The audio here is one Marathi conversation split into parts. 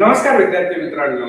नमस्कार विद्यार्थी मित्रांनो.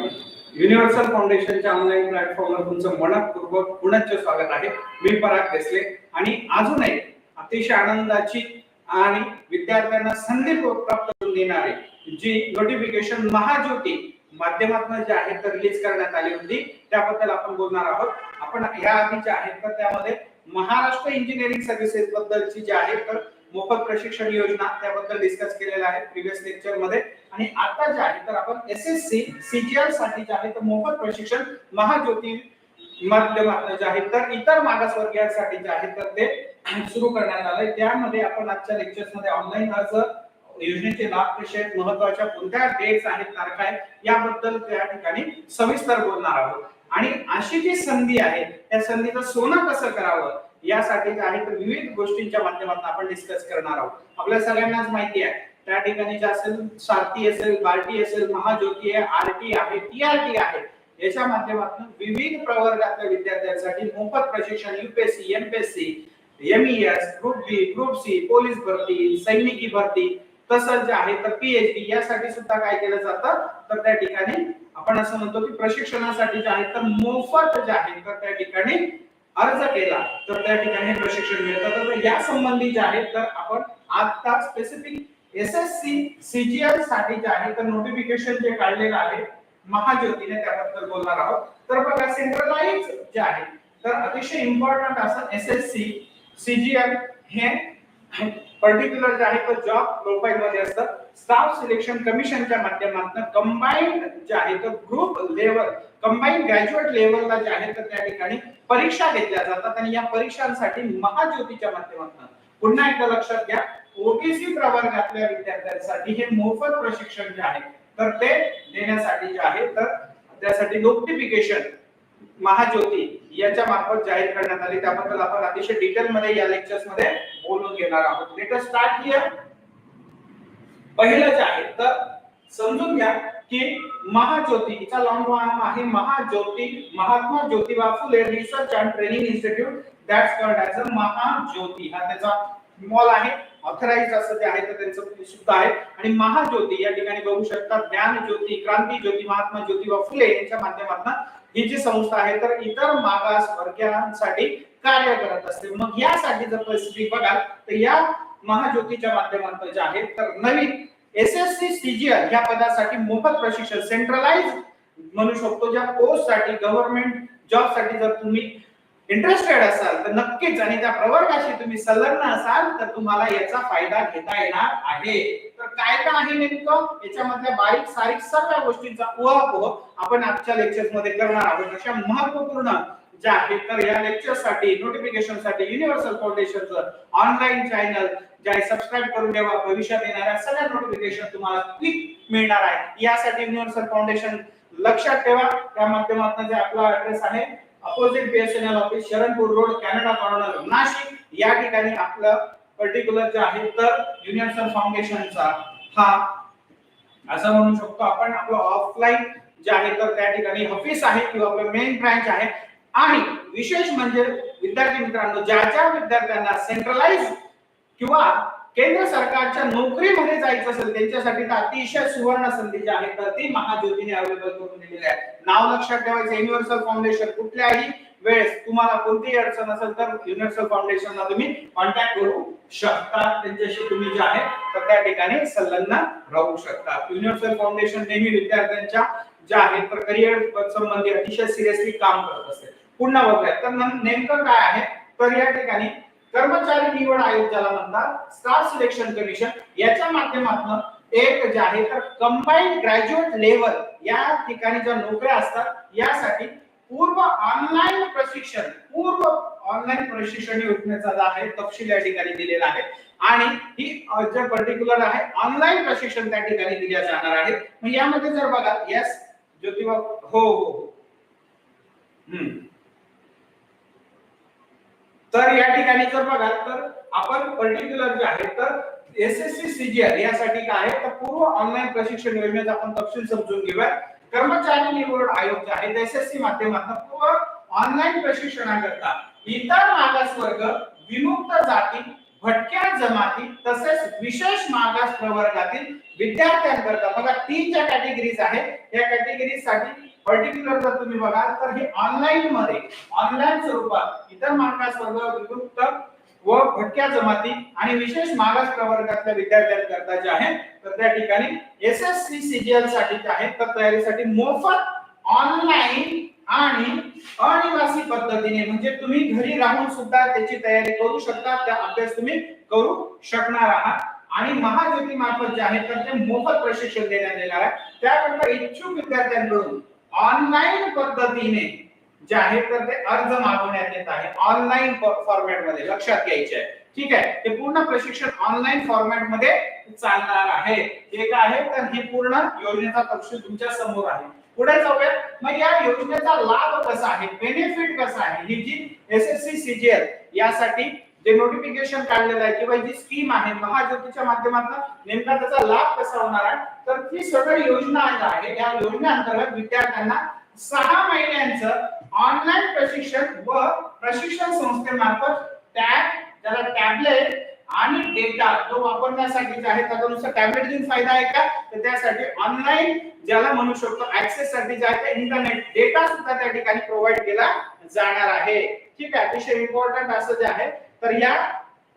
युनिव्हर्सल फाउंडेशनच्या ऑनलाईन प्लॅटफॉर्मवर तुमचं मनपूर्वक पुनश्च स्वागत आहे. मी पराग देसले आणि अजून एक अतिशय आनंदाची आणि विद्यार्थ्यांना संधी प्राप्त करून देणारी जी नोटिफिकेशन महाज्योती माध्यमातून जे आहे तर रिलीज करण्यात आली होती त्याबद्दल आपण बोलणार आहोत. आपण या आधी जे आहे तर त्यामध्ये महाराष्ट्र इंजिनिअरिंग सर्व्हिसेस बद्दलची जी आहे तर मोफत प्रशिक्षण योजना त्याबद्दल डिस्कस केलेलं आहे प्रिव्हियस लेक्चरमध्ये. आणि आता जे आहे तर आपण एस एस सी सीजीआरसाठी जे आहे तर मोफत प्रशिक्षण महाज्योती माध्यमातून जे आहे तर इतर मागासवर्गीयांसाठी जे आहे तर ते सुरू करण्यात आलंय. त्यामध्ये आपण आजच्या लेक्चर्समध्ये ऑनलाईन अर्ज योजनेचे लाभ कसे आहेत महत्त्वाच्या कोणत्या डेट्स आहेत तारखा आहेत याबद्दल त्या ठिकाणी सविस्तर बोलणार आहोत. आणि अशी जी संधी आहे त्या संधीचं सोनं कसं करावं? यासाठी जे आहे तर विविध गोष्टींच्या माध्यमातून आपण डिस्कस करणार आहोत. आपल्या सगळ्यांनाच माहिती आहे. त्या ठिकाणी जे असेल सारथी असेल बार्टी असेल महाज्योती आहे आरटी आहे टीआरटी आहे. याच्या माध्यमातून विविध प्रवर्गातल्या विद्यार्थ्यांसाठी मोफत प्रशिक्षण UPSC MPSC MES group B group C police भरती सैनिकी भरती तसंच जे आहे तर पीएचडी यासाठी सुद्धा काय केलं जातं? तर त्या ठिकाणी आपण असं म्हणतो की प्रशिक्षणासाठी जे आहे तर मोफत जे आहे तर त्या ठिकाणी अर्ज केला तर त्या ठिकाणी प्रशिक्षण मिळतं. तर या संबंधी जे आहे तर आपण आता स्पेसिफिक एस एस सी सीजीएलसाठी जे आहे तर नोटिफिकेशन जे काढलेलं आहे महाज्योतीने त्याबद्दल बोलणार आहोत. तर बघा सेंट्रलाइज जे आहे तर अतिशय इम्पॉर्टंट असं एस एस सी सीजीएल हे पर्टिक्युलर जे आहे तर जॉब प्रोफाईल मध्ये असतं. स्टाफ सिलेक्शन कमिशनच्या माध्यमातून कंबाईंड जे आहे तर ग्रुप लेवल कंबाईंड ग्रॅज्युएट लेवलला जे आहे तर त्या ठिकाणी परीक्षा घेतल्या जातात आणि या परीक्षांसाठी महाज्योतीच्या माध्यमातून पुन्हा एकदा लक्षात घ्या ओबीसी प्रवर्गातल्या विद्यार्थ्यांसाठी हे मोफत प्रशिक्षण जे आहे तर ते देण्यासाठी जे आहे तर त्यासाठी नोटिफिकेशन महाज्योती याच्या मार्फत जाहीर करण्यात आली. त्याबद्दल आपण अतिशय डिटेल मध्ये या लेक्चर्समध्ये बोलून घेणार आहोत. लेट स्टार्ट हियर पहिलं जे आहे. तर समजून घ्या की महाज्योती हिचा लॉंग फॉर्म आहे. Mahajyoti Mahatma Jyotiba Phule research and training institute that's called as a Mahajyoti. हा त्याचा मॉल आहे. ऑथराइज असं जे आहे तर त्यांचं सुद्धा आहे. आणि महाज्योती या ठिकाणी बघू शकता ज्ञान ज्योती क्रांती ज्योती महात्मा ज्योतिबा फुले यांच्या माध्यमातून ही जी संस्था आहे तर इतर मागास वर्गांसाठी कार्य करत असते. मग यासाठी जर परिस्थिती बघाल तर या महाज्योतीच्या माध्यमातून जे आहे तर नवीन एस एस सी सीजीएल या पदासाठी मोफत प्रशिक्षण सेंट्रलाइज म्हणू शकतो ज्या पोस्टसाठी गव्हर्नमेंट जॉबसाठी जर तुम्ही इंटरेस्टेड असाल तर नक्कीच आणि त्या प्रवर्गाशी तुम्ही संलग्न असाल तर तुम्हाला याचा फायदा घेता येणार आहे. तर काय काय आहे नेमकं? याच्यामधल्या बारीक सारीक सर्व गोष्टींचा उहापोह आपण आजच्या लेक्चर्समध्ये करणार आहोत. अशा महत्त्वपूर्ण ज्या आहेत तर या लेक्चरसाठी नोटिफिकेशनसाठी युनिव्हर्सल फाउंडेशनचं ऑनलाईन चॅनल जे आहे सबस्क्राईब करून ठेवा. भविष्यात येणाऱ्या सगळ्या नोटिफिकेशन तुम्हाला क्लिक मिळणार आहे. यासाठी युनिव्हर्सल फाउंडेशन लक्षात ठेवा. त्या माध्यमातून जे आपला ऍड्रेस आहे opposite BSNL office Sharanpur road Canada corner Nashik या ठिकाणी आपलं पर्टिक्युलर जे आहे तर युनिव्हर्सल फाउंडेशनचा हा असं म्हणू शकतो आपण आपलं ऑफलाईन जे आहे तर त्या ठिकाणी ऑफिस आहे किंवा आपलं मेन ब्रँच आहे. आणि विशेष म्हणजे विद्यार्थी मित्रांनो ज्या ज्या विद्यार्थ्यांना सेंट्रलाइज किंवा केंद्र सरकारच्या नोकरीमध्ये जायचं असेल त्यांच्यासाठी तर अतिशय सुवर्ण संधी जी आहे तर ती महाज्योतीने अवेलेबल करून दिलेली आहे. नाव लक्षात ठेवायचं युनिव्हर्सल फाउंडेशन कुठल्याही वेळेस तुम्हाला कोणतीही अडचण असेल तर युनिव्हर्सल फाउंडेशनला तुम्ही कॉन्टॅक्ट करू शकता. त्यांच्याशी तुम्ही जे आहे तर त्या ठिकाणी संलग्न राहू शकता. युनिव्हर्सल फाउंडेशन नेहमी विद्यार्थ्यांच्या ज्या आहेत तर करिअर संबंधी अतिशय सिरियसली काम करत असते. पुन्हा बघूया तर नेमकं काय आहे? तर या ठिकाणी कर्मचारी निवड आयोग ज्याला म्हणतात स्टाफ सिलेक्शन कमिशन याच्या माध्यमातून एक जे आहे तर कंबाईंड ग्रॅज्युएट लेवल या ठिकाणी ज्या नोकऱ्या असतात यासाठी पूर्व ऑनलाईन प्रशिक्षण पूर्व ऑनलाईन प्रशिक्षण योजनेचा जो आहे तपशील या ठिकाणी दिलेला आहे. आणि ही जे पर्टिक्युलर आहे ऑनलाईन प्रशिक्षण त्या ठिकाणी दिल्या जाणार आहे मग यामध्ये जर बघा यस ज्योतिबा हो हो. हो. हम्म. तर या ठिकाणी जर बघाल तर आपण पर्टिक्युलर जे आहे तर एस एस सी सीजीआर यासाठी काय आहे? तर पूर्व ऑनलाईन प्रशिक्षण योजनेचा आपण तपशील समजून घेऊया. कर्मचारी निवड आयोग जे आहे एस एस सी माध्यमातून पूर्व ऑनलाईन प्रशिक्षणाकरता इतर मागासवर्ग विमुक्त जाती भटक्या जमाती तसेच विशेष मागास प्रवर्गातील विद्यार्थ्यांकरता बघा तीन ज्या कॅटेगरीज आहेत या कॅटेगरीजसाठी पर्टिक्युलर जर तुम्ही बघाल तर हे ऑनलाईन मध्ये ऑनलाईन स्वरूपात इतर मागास वर्ग विमुक्त व भटक्या जमाती आणि विशेष मागास प्रवर्गातल्या विद्यार्थ्यांकरता जे आहे तर त्या ठिकाणी एस एस सी सीजीएलसाठी जे आहे तर तयारीसाठी मोफत ऑनलाईन आणि अनिवासी पद्धतीने म्हणजे तुम्ही घरी राहून सुद्धा त्याची तयारी करू शकता त्या अभ्यास तुम्ही करू शकणार आहात. आणि महाज्योती मार्फत जे आहे तर ते मोफत प्रशिक्षण देण्यात येणार आहे. त्याकरता इच्छुक विद्यार्थ्यांकडून ऑनलाईन पद्धतीने जे आहे तर ते अर्ज मागवण्यात येत आहे. ऑनलाईन फॉर्मॅटमध्ये लक्षात घ्यायचे आहे. ठीक आहे? ते पूर्ण प्रशिक्षण ऑनलाईन फॉर्मॅटमध्ये चालणार आहे. हे काय आहे? तर हे पूर्ण योजनेचा तपशील तुमच्यासमोर आहे. पुढे जाऊया मग या योजनेचा लाभ कसा आहे? बेनिफिट कसा आहे? ही जी एस एस सी सीजीएल यासाठी जे नोटिफिकेशन काढलेलं आहे किंवा जी स्कीम आहे महाज्योतीच्या माध्यमातून नेमका त्याचा लाभ कसा होणार आहे तर ती सगळी योजना आहे या योजनेअंतर्गत विद्यार्थ्यांना सहा महिन्यांचं ऑनलाईन प्रशिक्षण व प्रशिक्षण संस्थेमार्फत टॅब त्याला टॅबलेट आणि डेटा जो वापरण्यासाठी जे आहे त्याच्यानुसार टॅबलेट घेऊन फायदा आहे का? तर त्यासाठी ऑनलाईन ज्याला म्हणू शकतो ऍक्सेस साठी जे आहे इंटरनेट डेटा सुद्धा त्या ठिकाणी प्रोव्हाइड केला जाणार आहे. ठीक आहे अतिशय इम्पॉर्टंट असं जे आहे तर या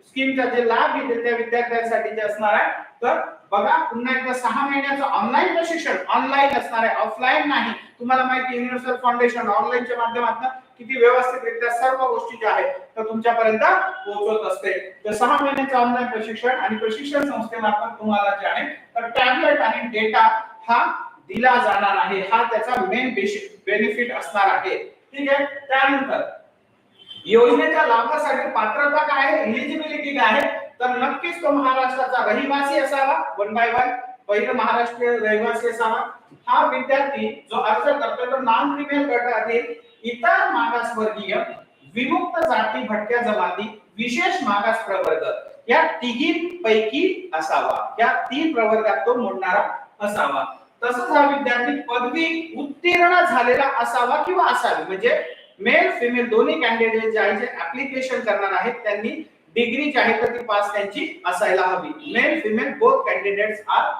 स्कीमचा जे लाभ घेतील त्या विद्यार्थ्यांसाठी जे असणार आहे तर बघा पुन्हा एकदा सहा महिन्याचं ऑनलाईन प्रशिक्षण ऑनलाईन असणार आहे ऑफलाईन नाही. तुम्हाला माहिती युनिव्हर्सल फाउंडेशन ऑनलाईनच्या माध्यमातून किती व्यवस्थितरित्या सर्व गोष्टी ज्या आहेत तर तुमच्यापर्यंत पोहोचवत असते. तर सहा महिन्याचं ऑनलाईन प्रशिक्षण आणि प्रशिक्षण संस्थेमार्फत तुम्हाला जे आहे तर टॅबलेट आणि डेटा हा दिला जाणार आहे. हा त्याचा मेन बेनिफिट असणार आहे. ठीक आहे? त्यानंतर योजनेच्या लाभासाठी पात्रता काय आहे? इलिजिबिलिटी काय आहे? तर नक्कीच तो महाराष्ट्राचा रहिवासी असावा. वन बाय वन पहिलं महाराष्ट्रीय रहिवासी असावा. हा विद्यार्थी जो अर्ज करतो तो नॉन क्रिमिनल गटातील इतर मागासवर्गीय विमुक्त जाती भटक्या जमाती विशेष मागास प्रवर्ग या तिघी पैकी असावा. या तीन प्रवर्गात तो मोडणारा असावा. तसंच हा विद्यार्थी पदवी उत्तीर्ण झालेला असावा किंवा असावी. म्हणजे मेल फिमेल दोन्ही कॅन्डिडेट जे आहे जे ऍप्लिकेशन करणार आहेत त्यांनी डिग्री जी आहे तर ती पास त्यांची असायला हवी. Male female both candidates are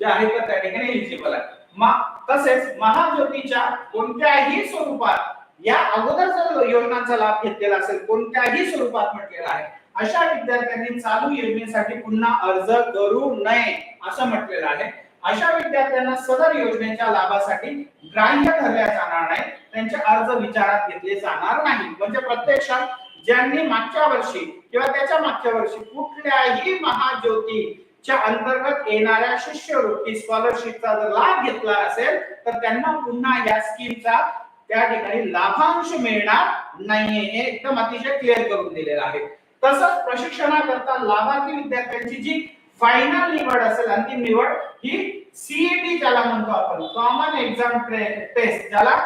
जे आहे तर त्या ठिकाणी एलिजिबल आहे मा- तसेच महाज्योतीच्या कोणत्याही स्वरूपात या अगोदर जर योजनांचा लाभ घेतलेला असेल कोणत्याही स्वरूपात म्हटलेला आहे अशा विद्यार्थ्यांनी चालू योजनेसाठी पुन्हा अर्ज करू नये असं म्हटलेलं आहे. अशा विद्यार्थ्यांना सदर योजनेच्या लाभासाठी ग्राह्य धरल्या जाणार नाही त्यांचे अर्ज विचारात घेतले जाणार नाही. म्हणजे प्रत्यक्षात ज्यांनी मागच्या वर्षी किंवा त्याच्या मागच्या वर्षी कुठल्याही महाज्योतीच्या अंतर्गत येणाऱ्या शिष्यवृत्ती स्कॉलरशिपचा जर लाभ घेतला असेल तर त्यांना पुन्हा या स्कीमचा त्या ठिकाणी लाभांश मिळणार नाहीये हे एकदम अतिशय क्लिअर करून दिलेलं आहे. तसंच प्रशिक्षणाकरता लाभार्थी विद्यार्थ्यांची जी फायनल निवड असेल अंतिम निवड ही सीएटी ज्याला म्हणतो आपण कॉमन एक्झाम टेस्ट ज्याला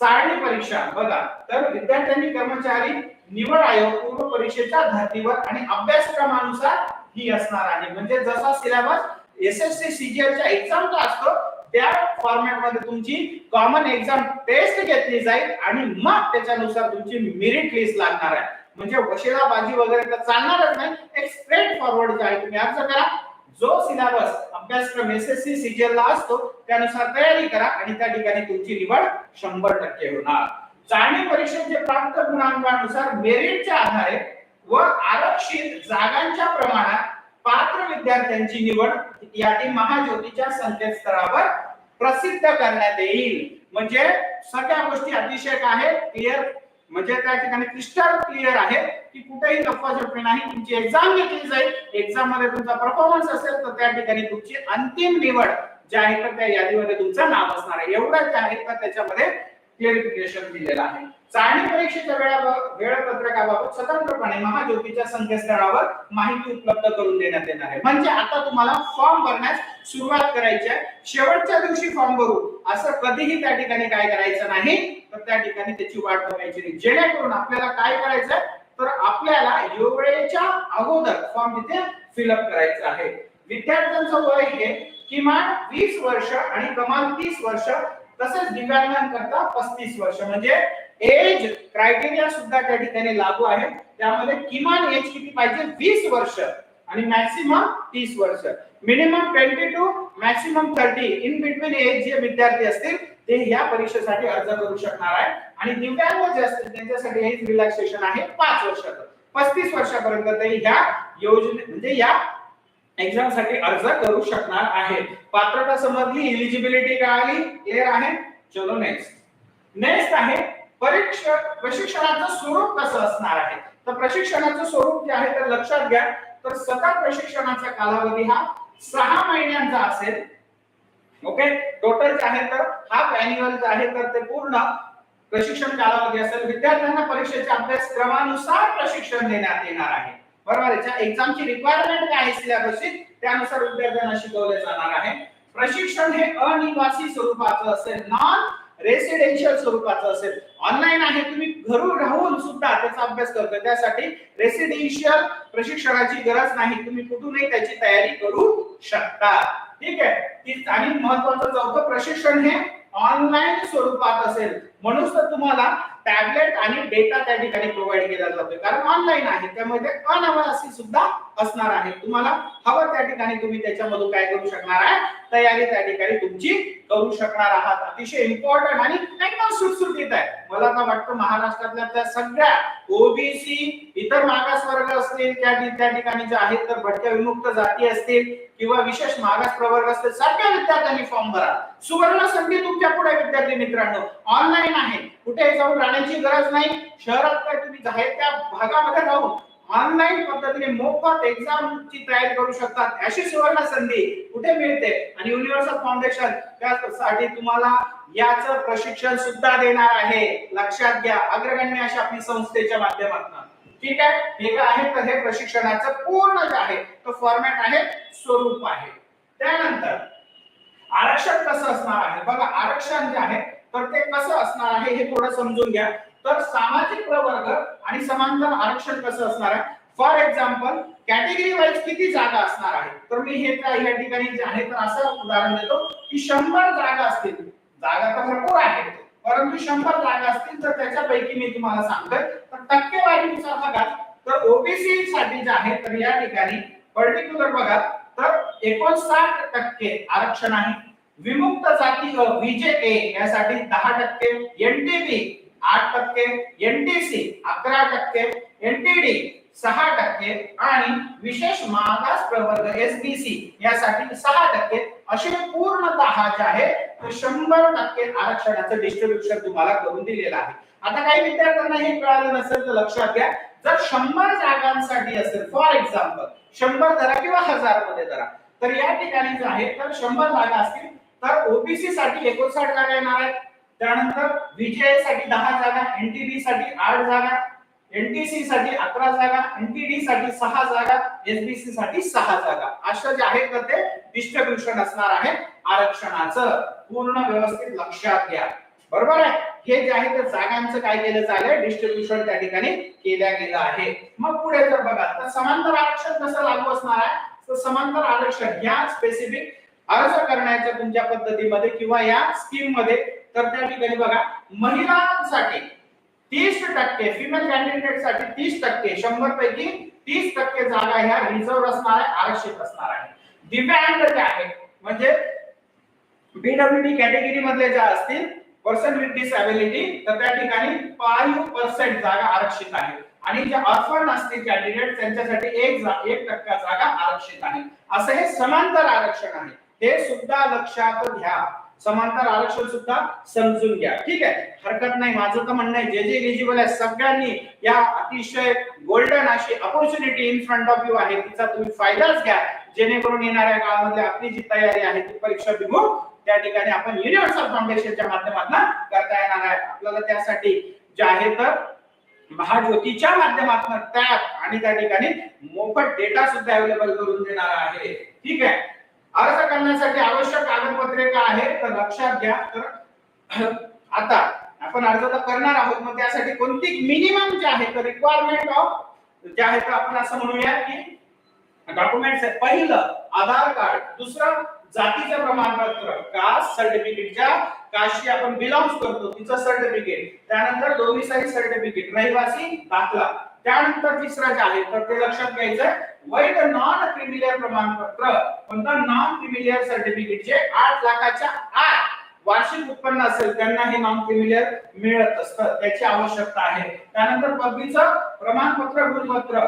चाळणी परीक्षा बघा. तर विद्यार्थ्यांनी कर्मचारी निवड आयोग पूर्व परीक्षेच्या धर्तीवर आणि अभ्यासक्रमानुसार ही असणार आहे. म्हणजे जसा सिलेबस एस एस सी सीजीएलच्या एक्झामचा असतो त्या फॉर्मॅटमध्ये तुमची कॉमन एक्झाम टेस्ट घेतली जाईल आणि मग त्याच्यानुसार तुमची मेरिट लिस्ट लागणार आहे. म्हणजे वशिलाबाजी वगैरे तर चालणारच नाही. एक स्ट्रेट फॉरवर्ड जो आहे तुम्ही. अर्ज करा. जो सिलेबस अभ्यासक्रम एस एस सी सीजीएल ला असतो त्यानुसार तयारी करा आणि त्या ठिकाणी तुमची निवड शंभर टक्के होणार. चाळणी परीक्षेचे प्राप्त गुणांकानुसार मेरिटच्या आधारे व आरक्षित जागांच्या प्रमाणात पात्र विद्यार्थ्यांची निवड यादी महाज्योतीच्या संकेतस्थळावर प्रसिद्ध करण्यात येईल. म्हणजे सगळ्या गोष्टी अतिशय आहेत. क्लिअर म्हणजे त्या ठिकाणी क्रिस्टल क्लिअर आहे की कुठेही नफा झोपे नाही तुमची एक्झाम घेतली जाईल. एक्झाममध्ये तुमचा परफॉर्मन्स असेल तर त्या ठिकाणी तुमची अंतिम निवड जे आहे तर त्या यादीमध्ये तुमचं नाव असणार आहे. एवढं जे आहे तर त्याच्यामध्ये क्लिअरिफिकेशन दिलेलं आहे. चाळणी परीक्षेच्या वेळा वेळापत्रकाबाबत स्वतंत्रपणे महाज्योतीच्या संकेतस्थळावर माहिती उपलब्ध करून देण्यात येणार आहे. म्हणजे आता तुम्हाला फॉर्म भरण्यास सुरुवात करायची आहे. शेवटच्या दिवशी फॉर्म भरू. असं कधीही त्या ठिकाणी काय करायचं नाही तर त्या ठिकाणी त्याची वाट बघायची नाही. जेणेकरून आपल्याला काय करायचंय? तर आपल्याला वेळेच्या अगोदर फॉर्म तिथे फिलअप करायचं आहे. विद्यार्थ्यांचं वय हे किमान वीस वर्ष आणि कमाल तीस वर्ष तसेच दिव्यांगांकरता पस्तीस वर्ष. म्हणजे एज क्रायटेरिया सुद्धा त्या ठिकाणी लागू आहे. त्यामध्ये किमान एज किती पाहिजे? वीस वर्ष आणि मॅक्सिमम तीस वर्ष. Minimum twenty two maximum thirty. In between age जे विद्यार्थी असतील ते या परीक्षेसाठी अर्ज करू शकणार आहे आणि दिव्यांग जे असतील त्यांच्यासाठी एज रिलॅक्सेशन आहे पाच वर्षाचं. पस्तीस वर्षापर्यंत ते ह्या योजने म्हणजे या एक्झामसाठी अर्ज करू शकणार आहे पात्रता समजली इलिजिबिलिटी आली? क्लिअर आहे? चलो नेक्स्ट नेक्स्ट आहे परीक्षा प्रशिक्षणाचं स्वरूप कसं असणार आहे? तर प्रशिक्षणाचं स्वरूप जे आहे तर लक्षात घ्या. तर सतत प्रशिक्षणाचा कालावधी हा सहा महिन्यांचा असेल. ओके टोटल जे आहे तर हाफ अॅन्युअल जे आहे तर ते पूर्ण प्रशिक्षण कालावधी असेल. विद्यार्थ्यांना परीक्षेच्या अभ्यासक्रमानुसार प्रशिक्षण देण्यात येणार आहे. बरोबर याच्या एक्झामची रिक्वायरमेंट काय आहे सिलेबसची त्यानुसार विद्यार्थ्यांना शिकवले जाणार आहे. प्रशिक्षण हे अनिवासी स्वरूपाचं असेल. नॉन रेसिडेन्शियल स्वरूपाचं असेल. ऑनलाईन आहे तुम्ही घरून राहून सुद्धा त्याचा अभ्यास करतो. त्यासाठी रेसिडेन्शियल प्रशिक्षणाची गरज नाही. तुम्ही कुठूनही त्याची तयारी करू शकता. ठीक आहे? आणि महत्वाचं चौथं प्रशिक्षण हे ऑनलाईन स्वरूपात असेल. म्हणून तर तुम्हाला टॅबलेट आणि डेटा त्या ठिकाणी प्रोव्हाइड केला जातोय. कारण ऑनलाईन आहे त्यामुळे ते सुद्धा असणार आहे. तुम्हाला हवं त्या ठिकाणी तुम्ही त्याच्यामधून काय करू शकणार आहे? तयारी त्या ठिकाणी तुमची करू शकणार आहात. अतिशय इम्पॉर्टंट आणि एकदम सुटसुटीत आहे. मला तर वाटतं महाराष्ट्रातल्या त्या सगळ्या ओबीसी इतर मागासवर्ग असतील त्या त्या ठिकाणी जे आहेत तर भटक्या विमुक्त जाती असतील किंवा विशेष मागास प्रवर्ग असतील सगळ्या विद्यार्थ्यांनी फॉर्म भरा. सुवर्ण संधी तुमच्यापुढे विद्यार्थी मित्रांनो. ऑनलाईन आहे. कुठे जाऊन राहण्याची गरज नाही. शहरात काय तुम्ही जाहीर त्या भागामध्ये राहून ऑनलाईन पद्धतीने मोफत एक्झामची तयारी करू शकतात. अशी सुवर्ण संधी कुठे मिळते? आणि युनिव्हर्सल फाउंडेशन त्यासाठी तुम्हाला याचं प्रशिक्षण सुद्धा देणार आहे. लक्षात घ्या. अग्रगण्य अशा आपली संस्थेच्या माध्यमातून. ठीक आहे? हे काय आहे तर हे प्रशिक्षणाचं पूर्ण जे आहे तो फॉर्मॅट आहे स्वरूप आहे. त्यानंतर आरक्षण कसं असणार आहे? बघा आरक्षण जे आहे तर ते कसं असणार आहे हे थोडं समजून घ्या. तर सामाजिक प्रवर्ग आणि समांतर आरक्षण कसं असणार आहे? फॉर एक्झाम्पल कॅटेगरी वाईज किती जागा असणार आहे? तर मी हे त्या या ठिकाणी जे आहे तर असं उदाहरण देतो की शंभर जागा असतील. जागा तर भरपूर आहे परंतु शंभर जागा असतील तर त्याच्यापैकी मी तुम्हाला सांगतोय तर टक्केवारीनुसार बघा तर ओबीसी साठी जे आहे तर या ठिकाणी पर्टिक्युलर बघा तर एकोणसाठ टक्के आरक्षण आहे. विमुक्त जाती विजे ए यासाठी दहा टक्के एनटीपी आठ टक्के एनटीसी अकरा टक्के एनटीडी सहा टक्के आणि विशेष मागास प्रवर्ग एसबीसी यासाठी सहा टक्के. असे पूर्णतः जे आहे ते शंभर टक्के आरक्षणाचं डिस्ट्रीब्युशन तुम्हाला करून दिलेलं आहे. आता काही विद्यार्थ्यांना हे कळालं नसेल तर लक्षात घ्या. जर शंभर जागांसाठी असेल फॉर एक्झाम्पल शंभर धरा किंवा हजारमध्ये धरा तर या ठिकाणी जे आहे तर शंभर जागा असतील तर ओबीसी साठी एकोणसाठ जागा येणार आहेत. त्यानंतर व्हीजीआयसाठी दहा जागा एनटीबी साठी आठ जागा एनटीसी साठी अकरा जागा एनटीडी साठी सहा जागा एसबीसी साठी सहा जागा. असं जे आहे तर ते डिस्ट्रीब्युशन असणार आहे आरक्षणाचं. पूर्ण व्यवस्थित लक्षात घ्या. बरोबर आहे? हे जे आहे तर जागांचं काय केलं चालेल डिस्ट्रीब्युशन त्या ठिकाणी केल्या गेलं आहे. मग पुढे जर बघा तर समांतर आरक्षण कसं लागू असणार आहे? तर समांतर आरक्षण या स्पेसिफिक अर्ज करण्याच्या तुमच्या पद्धतीमध्ये किंवा या स्कीममध्ये तर त्या ठिकाणी बघा महिलांसाठी तीस टक्के फिमेल कॅन्डिडेटसाठी तीस टक्के शंभर पैकी तीस टक्के जागा ह्या रिझर्व असणार आहे आरक्षित असणार आहे. दिव्यांग जे आहे म्हणजे बीडब्ल्यूडी कॅटेगरी मधले ज्या असतील पर्सन विथ डिसॅबिलिटी तर त्या ठिकाणी फाईव्ह पर्सेंट जागा आरक्षित आहे. आणि जे ऑर्फन असतील कॅन्डिडेट त्यांच्यासाठी एक एक टक्का जागा आरक्षित आहे. असं हे समांतर आरक्षण आहे. हे सुद्धा लक्षात घ्या. समांतर आरक्षण सुद्धा समजून घ्या. ठीक आहे? हरकत नाही. माझं तर म्हणणं आहे जे जे एलिजिबल आहे सगळ्यांनी या अतिशय गोल्डन अशी opportunity in front of you आहे. तिचा तुम्ही फायदाच घ्या. जेणेकरून येणाऱ्या काळामध्ये आपली जी तयारी आहे ती परीक्षा बिमूक त्या ठिकाणी आपण युनिव्हर्सल फाउंडेशनच्या माध्यमातून करता येणार आहे. आपल्याला त्यासाठी जे आहे तर महाज्योतीच्या माध्यमातून त्यात आणि त्या ठिकाणी मोफत डेटा सुद्धा अवेलेबल करून देणार आहे. ठीक आहे? अर्ज करण्यासाठी आवश्यक कागदपत्रे काय आहेत तर लक्षात घ्या. तर आता आपण अर्ज तर करणार आहोत मग त्यासाठी कोणती मिनिमम जे आहे तर रिक्वायरमेंट ऑफ जे आहे तर आपण असं म्हणूया की डॉक्युमेंट्स आहेत. पहिलं आधार कार्ड. दुसरं जातीचं प्रमाणपत्र. कास्ट सर्टिफिकेटच्या काशी आपण बिलॉंग करतो तिचं सर्टिफिकेट त्यानंतर डोमिसाईल सर्टिफिकेट रहिवासी दाखला. त्यानंतर तिसरं जे आहे तर ते लक्षात घ्यायचं वैध नॉन क्रिमिलियर प्रमाणपत्र कोणता नॉन क्रिमिलियर सर्टिफिकेट जे आठ लाखाच्या आत वार्षिक उत्पन्न असेल त्यांना हे नॉन क्रिमिलियर मिळत असतं त्याची आवश्यकता आहे. त्यानंतर पदवीचं प्रमाणपत्र गुणपत्र.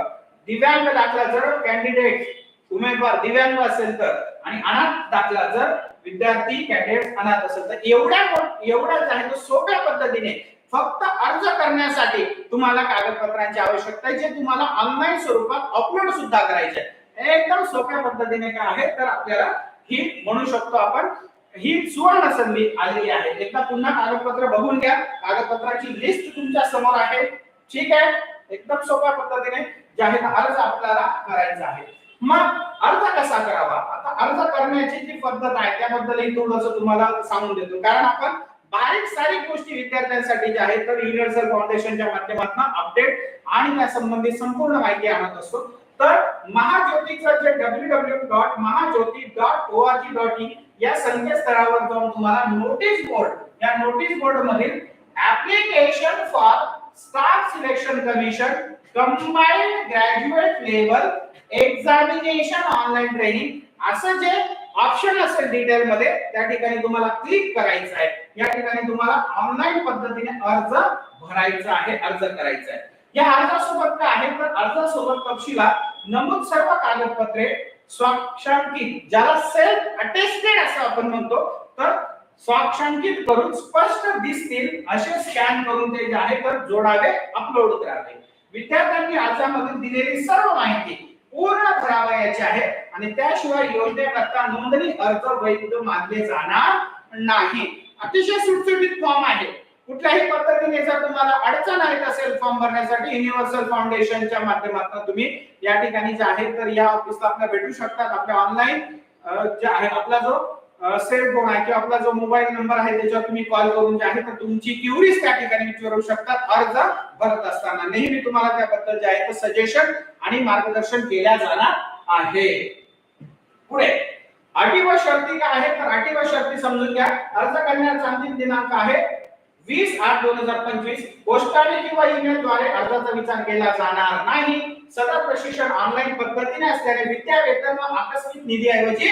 दिव्यांग दाखला जर कॅन्डिडेट उमेदवार दिव्यांग असेल तर आणि अनाथ दाखला जर विद्यार्थी कॅन्डिडेट अनाथ असेल तर एवढ्या एवढ्याच आहे तो सोप्या पद्धतीने फक्त अर्ज करण्यासाठी तुम्हाला कागदपत्रांची आवश्यकता आहे जे तुम्हाला ऑनलाईन स्वरूपात अपलोड सुद्धा करायचे एकदम सोप्या पद्धतीने काय आहे तर आपल्याला ही म्हणू शकतो आपण ही सुवर्ण संधी आलेली आहे. एकदा पुन्हा कागदपत्र बघून घ्या. कागदपत्राची लिस्ट तुमच्यासमोर आहे. ठीक आहे? एकदम सोप्या पद्धतीने जे आहे अर्ज आपल्याला करायचा आहे. मग अर्ज कसा करावा? आता अर्ज करण्याची जी पद्धत आहे त्याबद्दलही थोडस तुम्हाला सांगून देतो. कारण आपण बारीक सारीक गोष्टी विद्यार्थ्यांसाठी ज्या आहेत तर युनिव्हर्सल फाउंडेशनच्या माध्यमातून अपडेट आणि त्या संबंधित संपूर्ण माहिती आणत असतो. तर महाज्योतीचं जे W W dot Mahajyoti dot O R G dot in या संकेतस्थळावर जाऊन तुम्हाला नोटीस बोर्ड या नोटीस बोर्ड मधील application for staff selection commission combined graduate level examination online training असं जे ऑप्शन असेल डिटेल मध्ये त्या ठिकाणी तुम्हाला क्लिक करायचं आहे. या ठिकाणी तुम्हाला ऑनलाईन पद्धतीने अर्ज भरायचा आहे अर्ज करायचा आहे. या अर्जासोबत काय आहे? तर अर्जासोबत तपशिलात नमूद सर्व कागदपत्रे स्वाक्षांकित ज्याला सेल्फ अटेस्टेड असं आपण म्हणतो तर स्वाक्षांकित करून स्पष्ट दिसतील असे स्कॅन करून ते जे आहे तर जोडावे अपलोड करावे. विद्यार्थ्यांनी अर्जामध्ये दिलेली सर्व माहिती पूर्ण भरावयाची आहे आणि त्याशिवाय योजनेकरता नोंदणी अर्ज वैध मानले जाणार नाही. अतिशय सुटसुटीत फॉर्म आहे. कुठल्याही पद्धतीने जर तुम्हाला अडचण येत असेल फॉर्म भरण्यासाठी युनिव्हर्सल फाउंडेशनच्या माध्यमातून तुम्ही या ठिकाणी जे आहे तर या ऑफिसला आपल्या भेटू शकतात. आपल्या ऑनलाईन जे आहे आपला जो सेल फोन आहे किंवा आपला जो मोबाईल नंबर आहे त्याच्यावर तुम्ही कॉल करून जे आहे तर तुमची क्युरीज त्या ठिकाणी विचारू शकतात अर्ज भरत असताना. नेहमी तुम्हाला त्याबद्दल जे आहे तर सजेशन आणि मार्गदर्शन केल्या जाणार आहे. पुढे. अटी व शर्ती काय आहे? तर अटी व शर्ती समजून घ्या. अर्ज करण्याचा अंतिम दिनांक आहे वीस आठ दोन हजार पंचवीस. पोस्टाने किंवा ईमेल द्वारे अर्जाचा विचार केला जाणार नाही. सदर प्रशिक्षण ऑनलाईन पद्धतीने असल्याने विद्या वेतन व आकस्मिक निधीऐवजी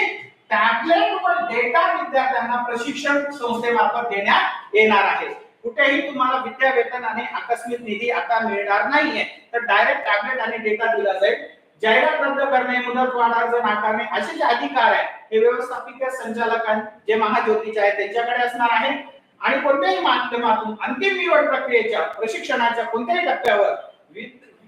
टॅबलेट व डेटा विद्यार्थ्यांना प्रशिक्षण संस्थेमार्फत देण्यात येणार आहे. कुठेही तुम्हाला विद्या वेतन आणि आकस्मिक निधी आता मिळणार नाहीये. तर डायरेक्ट टॅबलेट आणि डेटा दिला जाईल. जाहिरात रद्द करणे मुदतवाढ अर्ज नाकारणे असे जे अधिकार आहे हे व्यवस्थापकीय संचालकां जे महाज्योतीचे आहे त्यांच्याकडे असणार आहे आणि कोणत्याही माध्यमातून अंतिम निवड प्रक्रियेच्या प्रशिक्षणाच्या कोणत्याही टप्प्यावर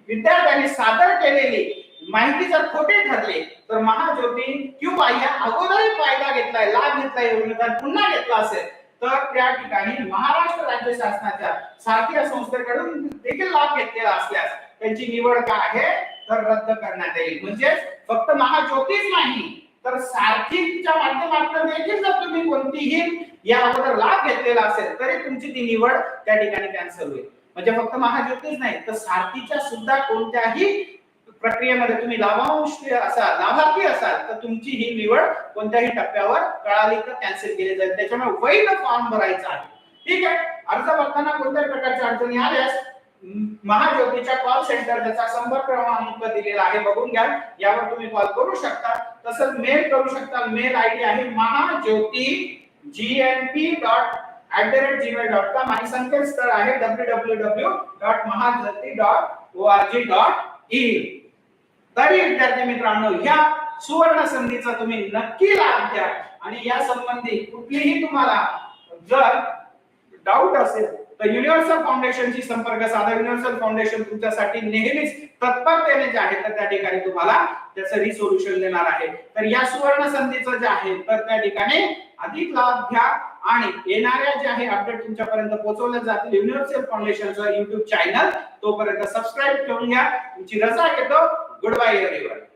विद्यार्थ्यांनी सादर केलेली माहिती जर खोटे ठरले तर महाज्योती किंवा या अगोदरही फायदा घेतलाय लाभ घेतलाय योजनेचा पुन्हा घेतला असेल तर त्या ठिकाणी महाराष्ट्र राज्य शासनाच्या सारख्या संस्थेकडून देखील लाभ घेतलेला असल्यास त्यांची निवड काय आहे? तर रद्द करण्यात येईल. म्हणजेच फक्त महाज्योतीच नाही तर सारथीच्या माध्यमातून देखील जर तुम्ही कोणतीही या अगोदर लाभ घेतलेला असेल तरी तुमची ती निवड त्या ठिकाणी कॅन्सल होईल. म्हणजे फक्त महाज्योतीच नाही तर सारथीच्या सुद्धा कोणत्याही प्रक्रियेमध्ये तुम्ही लाभांश असाल लाभार्थी असाल तर तुमची ही निवड कोणत्याही टप्प्यावर कळाली तर कॅन्सल केली जाईल. त्याच्यामुळे वैध फॉर्म भरायचा आहे. ठीक आहे? अर्ज भरताना कोणत्याही प्रकारच्या अडचणी आल्यास महाज्योतीच्या कॉल सेंटर त्याचा संपर्क क्रमांक दिलेला आहे. बघून घ्या. यावर तुम्ही कॉल करू शकता. तसंच मेल करू शकता. मेल आयडी आहे Mahajyoti GNP dot at the rate Gmail dot com आणि संकेतस्थळ आहे W W W dot Mahajyoti dot O R G dot E तरी विद्यार्थी मित्रांनो या सुवर्ण संधीचा तुम्ही नक्की लाभ घ्या. आणि या संबंधी कुठलीही तुम्हाला जर डाऊट असेल तर युनिव्हर्सल फाउंडेशनशी संपर्क साधा. युनिव्हर्सल फाउंडेशन तुमच्यासाठी नेहमीच तत्परतेने जे आहे तर त्या ठिकाणी तुम्हाला त्याचं रिसोल्युशन देणार आहे. तर या सुवर्ण संधीचं जे आहे तर त्या ठिकाणी अधिक लाभ घ्या आणि येणाऱ्या जे आहे अपडेट तुमच्यापर्यंत पोहोचवल्या जातील. युनिव्हर्सल फाउंडेशनचं युट्यूब चॅनल तोपर्यंत सबस्क्राईब करून घ्या. तुमची रजा घेतो गुड बाय एव्हरीवन